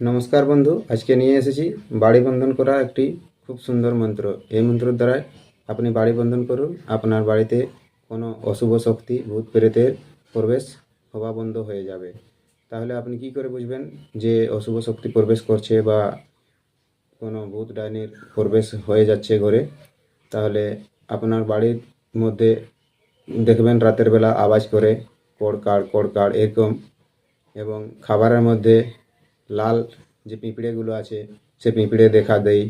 নমস্কার বন্ধু, আজকে নিয়ে এসেছি বাড়ি বন্ধন করা একটি খুব সুন্দর মন্ত্র। এই মন্ত্রের দ্বারাই আপনি বাড়ি বন্ধন করুন। আপনার বাড়িতে কোনো অশুভ শক্তি, ভূত প্রেতের প্রবেশ হওয়া বন্ধ হয়ে যাবে। তাহলে আপনি কি করে বুঝবেন যে অশুভ শক্তি প্রবেশ করছে বা কোনো ভূত ডাইনির প্রবেশ হয়ে যাচ্ছে ঘরে? তাহলে আপনার বাড়ির মধ্যে দেখবেন রাতের বেলা আওয়াজ করে, কড়কাড় কড়কাড় এরকম এবং খাবারের মধ্যে লাল যে পিঁপড়েগুলো আছে, সে পিঁপড়ে দেখা দেয়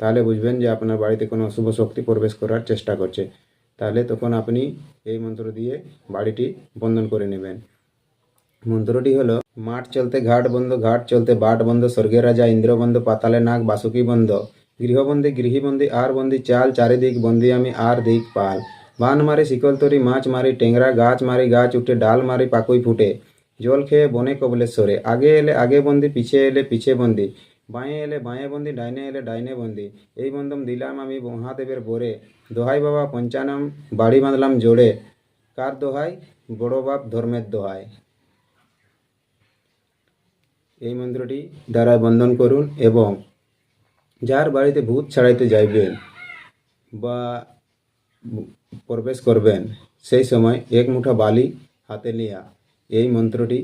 তাহলে বুঝবেন যে আপনার বাড়িতে কোনো অশুভ শক্তি প্রবেশ করার চেষ্টা করছে। তাহলে তখন আপনি এই মন্ত্র দিয়ে বাড়িটি বন্ধন করে নেবেন। মন্ত্রটি হলো, মাঠ চলতে ঘাট বন্ধ, ঘাট চলতে বাট বন্ধ, স্বর্গের রাজা ইন্দ্র বন্ধ, পাতালে নাক বাসুকি বন্ধ। গৃহবন্দী গৃহবন্দী আর বন্দি, চাল, চারিদিক বন্দি আমি, আর দিক পাল। বান মারি শিকল তরি, মাছ মারি টেংরা, গাছ মারি গাছ উঠে, ডাল মারি পাকুই ফুটে। জল খেয়ে বনে কবলেশ্বরে। আগে এলে আগে বন্দি, পিছে এলে পিছে বন্দি। বাঁয়ে এলে বাঁয়ে বন্দি, ডাইনে এলে ডাইনে বন্দি। এই বন্ধম দিলাম আমি মহাদেবের বোরে। দোহাই বাবা পঞ্চানম, বাড়ি বাঁধলাম জোড়ে কার দোহাই? বড় বাপ ধর্মের দোহাই। এই মন্ত্রটি দ্বারা বন্ধন করুন এবং যার বাড়িতে ভূত ছাড়াইতে যাইবেন বা প্রবেশ করবেন, সেই সময় এক মুঠা বালি হাতে নিয়া এই মন্ত্রটি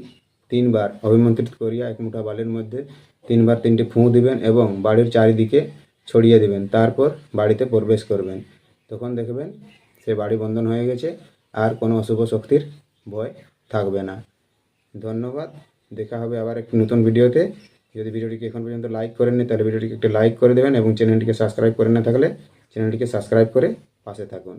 তিনবার অভিমন্ত্রিত করিয়া এক মুঠা বালির মধ্যে তিনবার তিনটি ফুঁ দিবেন এবং বাড়ির চারিদিকে ছড়িয়ে দিবেন। তারপর বাড়িতে প্রবেশ করবেন। তখন দেখবেন সে বাড়ি বন্ধন হয়ে গেছে, আর কোনো অশুভ শক্তির ভয় থাকবে না। ধন্যবাদ। দেখা হবে আবার একটি নতুন ভিডিওতে। যদি ভিডিওটিকে এখন পর্যন্ত লাইক করেননি, তাহলে ভিডিওটিকে একটি লাইক করে দেবেন এবং চ্যানেলটিকে সাবস্ক্রাইব করে না থাকলে চ্যানেলটিকে সাবস্ক্রাইব করে পাশে থাকুন।